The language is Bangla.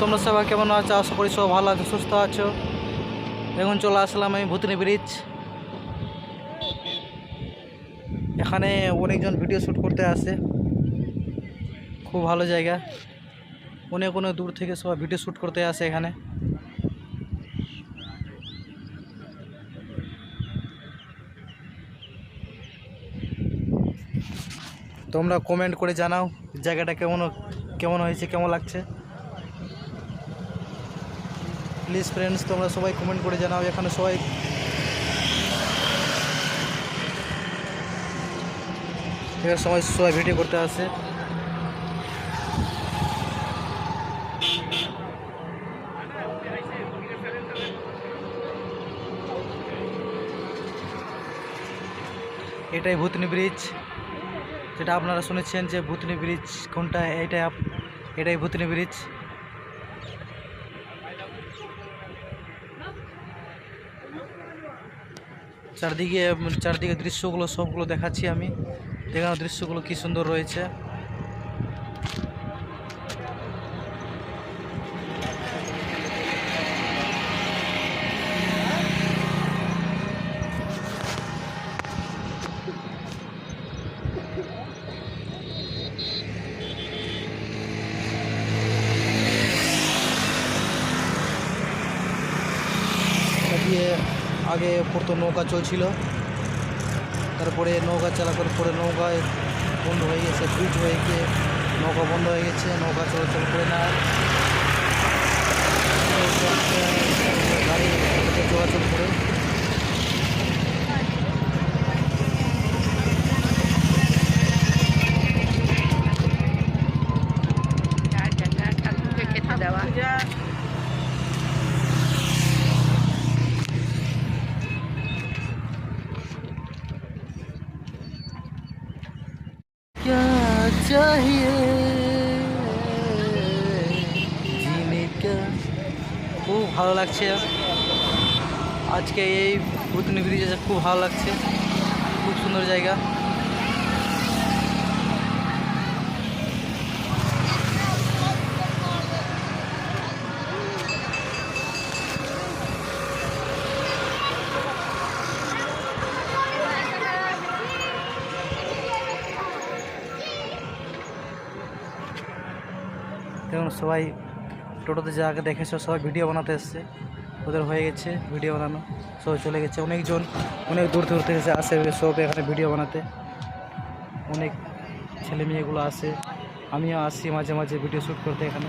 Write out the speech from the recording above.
তোমরা সবাই কেমন আছো? আশা করি সব ভালো আছো, সুস্থ আছো। এখন চলে আসলাম আমি ভূতনি ব্রিজ এখানে অনেকজন ভিডিও শ্যুট করতে আসে। খুব ভালো জায়গা। অনেক অনেক দূর থেকে সবাই ভিডিও শ্যুট করতে আসে এখানে। তোমরা কমেন্ট করে জানাও জায়গাটা কেমন কেমন হয়েছে, কেমন লাগছে। প্লিজ ফ্রেন্ডস তোমরা সবাই কমেন্ট করে জানাও, এখানে সবাই এখানে সবাই সবাই ভিডিও করতে আসে। এটাই ভূতনি ব্রিজ যেটা আপনারা শুনেছেন যে ভূতনি ব্রিজ কোনটা এইটাই এটাই ভূতনি ব্রিজ চারদিকে চারদিকে দৃশ্যগুলো সবগুলো দেখাচ্ছি আমি। দেখানো দৃশ্যগুলো কি সুন্দর রয়েছে। দিয়ে আগে পড়তো নৌকা চলছিল। তারপরে নৌকা চালানোর পরে নৌকায় বন্ধ হয়ে গেছে ব্রিজ হয়ে গিয়ে নৌকা বন্ধ হয়ে গেছে, নৌকা চলাচল করে না। গাড়ি চলাচল করে। খুব ভালো লাগছে আজকে এই ভূতনি ব্রিজে খুব ভালো লাগছে খুব সুন্দর জায়গা দেখুন, সবাই টোটোতে যা আগে দেখেছ, সবাই ভিডিও বানাতে এসছে। ওদের হয়ে গেছে ভিডিও বানানো। সবাই চলে গেছে। অনেকজন অনেক দূর দূর থেকে আসে সব এখানে ভিডিও বানাতে। অনেক ছেলে মেয়েগুলো আসে। আমিও আসি মাঝে মাঝে ভিডিও শ্যুট করতে এখানে।